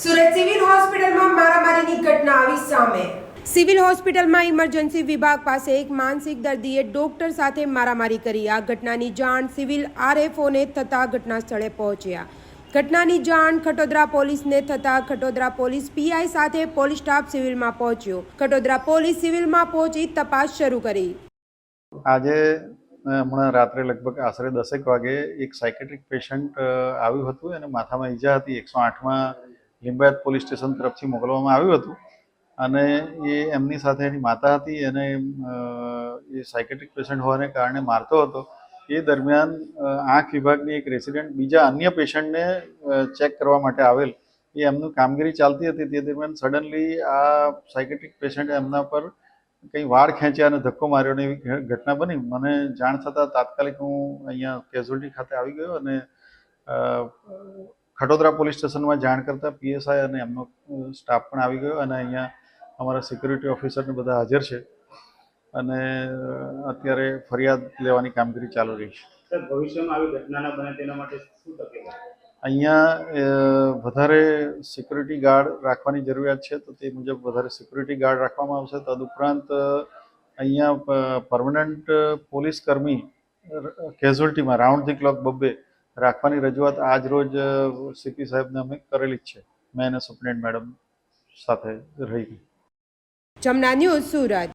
Surat civil હોસ્પિટલમાં મારામારીની ઘટના આવી સામે. સિવિલ હોસ્પિટલમાં ઇમરજન્સી વિભાગ પાસે એક માનસિક દર્દીએ ડોક્ટર સાથે મારામારી કરી. આ ઘટનાની જાણ સિવિલ આરએફઓને થતાં ઘટના સ્થળે પહોંચ્યા. ઘટનાની જાણ ખટોદરા પોલીસને થતાં ખટોદરા પોલીસ પીઆઈ સાથે પોલીસ સ્ટાફ સિવિલમાં પહોંચ્યો. ખટોદરા પોલીસ સિવિલમાં પહોંચી તપાસ શરૂ કરી. આજે હમણાં રાત્રે લગભગ આશરે દસેક વાગે એક સાયકેટ્રિક પેશન્ટ આવ્યું હતું. અને માથામાં ઈજા હતી. એકસો આઠમાં લિંબાયત પોલીસ સ્ટેશન તરફથી મોકલવામાં આવ્યું હતું. અને એ એમની સાથે એની માતા હતી. અને એ સાયકેટ્રિક પેશન્ટ હોવાને કારણે મારતો હતો. એ દરમિયાન આંખ વિભાગની એક રેસિડેન્ટ બીજા અન્ય પેશન્ટને ચેક કરવા માટે આવેલ. એ એમનું કામગીરી ચાલતી હતી. તે દરમિયાન સડનલી આ સાયકેટ્રિક પેશન્ટ એમના પર કંઈ વાળ ખેંચ્યા અને ધક્કો માર્યો ને એવી ઘટના બની. મને જાણ થતાં તાત્કાલિક હું અહીંયા કેઝ્યુઅલ્ટી ખાતે આવી ગયો અને ખટોદરા પોલીસ સ્ટેશનમાં જાણ કરતાં પીએસઆઈ અને એમનો સ્ટાફ પણ આવી ગયો અને અહીંયા અમારા સિક્યુરિટી ઓફિસરને બધા હાજર છે. અને અત્યારે ફરિયાદ લેવાની કામગીરી ચાલુ રહી છે. ભવિષ્યમાં આવી ઘટના ના બને તેના માટે શું તકલીફ અહીંયા વધારે સિક્યુરિટી ગાર્ડ રાખવાની જરૂરિયાત છે તો તે મુજબ વધારે સિક્યુરિટી ગાર્ડ રાખવામાં આવશે. તદુપરાંત અહીંયા પરમનન્ટ પોલીસ કર્મી કેઝ્યુઅલ્ટીમાં રાઉન્ડ ધી ક્લોક બબ્બે રાખવાની રજૂઆત આજ રોજ સીપી સાહેબને અમે કરેલી જ છે. મેં અને સુપ્રિન્ટ મેડમ સાથે રહી. જમના ન્યૂઝ સુરત.